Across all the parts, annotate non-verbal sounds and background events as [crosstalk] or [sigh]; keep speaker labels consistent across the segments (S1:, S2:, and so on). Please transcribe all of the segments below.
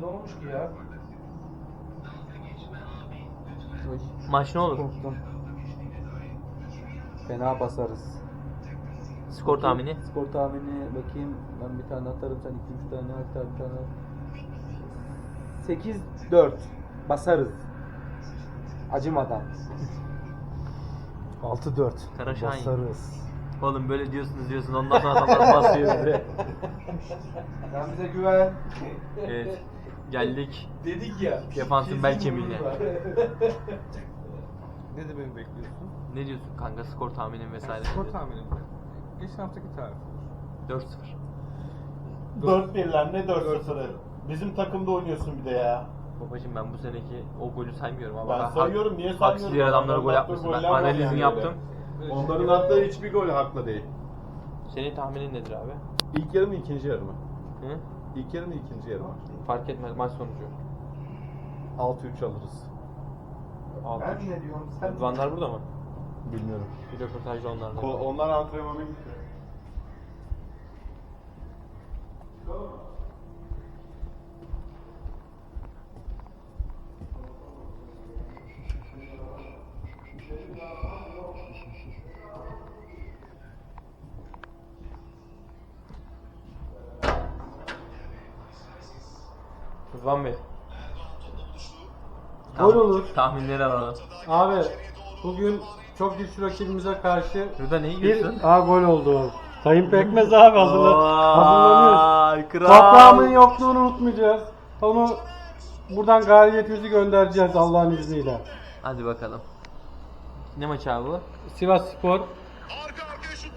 S1: Ne olmuş ki ya?
S2: Maç ne olur?
S3: Korktum. Fena basarız.
S2: Skor tahmini.
S3: Skor tahmini bakayım. Ben bir tane atarım sen 2-3 tane hatta bir tane. 8-4 basarız. Acımadan. 6-4
S2: Kara Şahin.
S3: basarız.
S2: Oğlum böyle diyorsunuz diyorsun ondan sonra adamlar basıyor bize. [laughs]
S1: Sen bize güven.
S2: Evet. Geldik.
S1: Dedik ya.
S2: Defansın bel kemiğine. [laughs]
S4: Ne demeyi bekliyorsun?
S2: Ne diyorsun kanka skor tahminin vesaire?
S4: Skor tahminim. Geçen haftaki tarih.
S2: 4-0.
S5: 4-1 lan ne 4-0'ı? Bizim takımda oynuyorsun bir de ya.
S2: Babacım ben bu seneki o golü saymıyorum ama
S5: Ben sayıyorum, niye
S2: Haksız
S5: saymıyorum?
S2: yere adamlara gol yapmışsın. Ben analizini
S5: yani
S2: yaptım.
S6: Onların attığı hiçbir gol haklı değil.
S2: Senin tahminin nedir abi?
S6: İlk yarı mı ikinci yarı mı?
S2: Hı?
S6: İlk yarı mı ikinci yarı mı?
S2: Fark etmez maç sonucu.
S6: 6-3 alırız.
S1: Ben ne diyorum sen?
S2: Rıdvanlar burada mı?
S6: Bilmiyorum.
S2: Bir röportajda onlarla.
S6: Ko- onlar antrenmana gitti.
S2: Rıdvan Bey.
S7: Gol olur.
S2: Tahminleri alalım.
S7: Abi bugün çok güçlü rakibimize karşı
S2: Rıdvan neyi
S7: bir
S2: yiyorsun?
S7: A gol oldu. Sayın Pekmez abi hazırla, hazırlanıyoruz.
S2: Vay, kral.
S7: Toprağımın yokluğunu unutmayacağız. Onu buradan galibiyetimizi göndereceğiz Allah'ın izniyle.
S2: Hadi bakalım. Ne maçı abi bu?
S7: Sivas Spor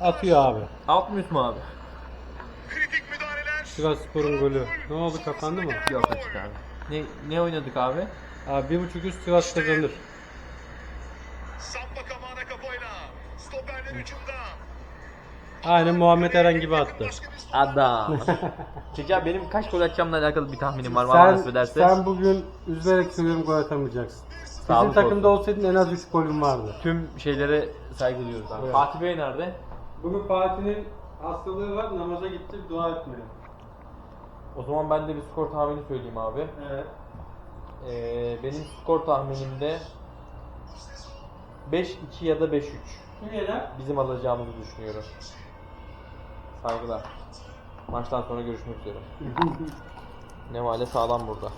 S7: atıyor abi.
S2: Alt mı üst mü abi?
S7: Sivas Spor'un golü. Ne oldu kapandı mı?
S2: Yok açık abi. Ne, ne oynadık abi?
S7: Abi bir buçuk üst Sivas kazanır.
S8: Samba Kamana kafayla. Stoperler hücumda.
S7: Aynen Muhammed Eren gibi attı.
S2: Adam. [laughs] Peki abi benim kaç gol atacağımla alakalı bir tahminim var.
S7: Sen,
S2: nasip ederse.
S7: sen bugün üzülerek söylüyorum gol atamayacaksın. Bizim
S2: Sağlık
S7: takımda
S2: olsun.
S7: olsaydın en az 3 golün vardı.
S2: Tüm şeylere saygı duyuyoruz abi.
S7: Evet.
S2: Fatih Bey nerede?
S7: Bugün Fatih'in hastalığı var, namaza gitti, dua etmiyor.
S2: O zaman ben de bir skor tahmini söyleyeyim abi.
S7: Evet.
S2: Ee, benim skor tahminimde 5-2 ya da 5-3.
S7: Kim yener?
S2: Bizim alacağımızı düşünüyorum. Saygılar. Maçtan sonra görüşmek üzere. [laughs] Nevale sağlam burada.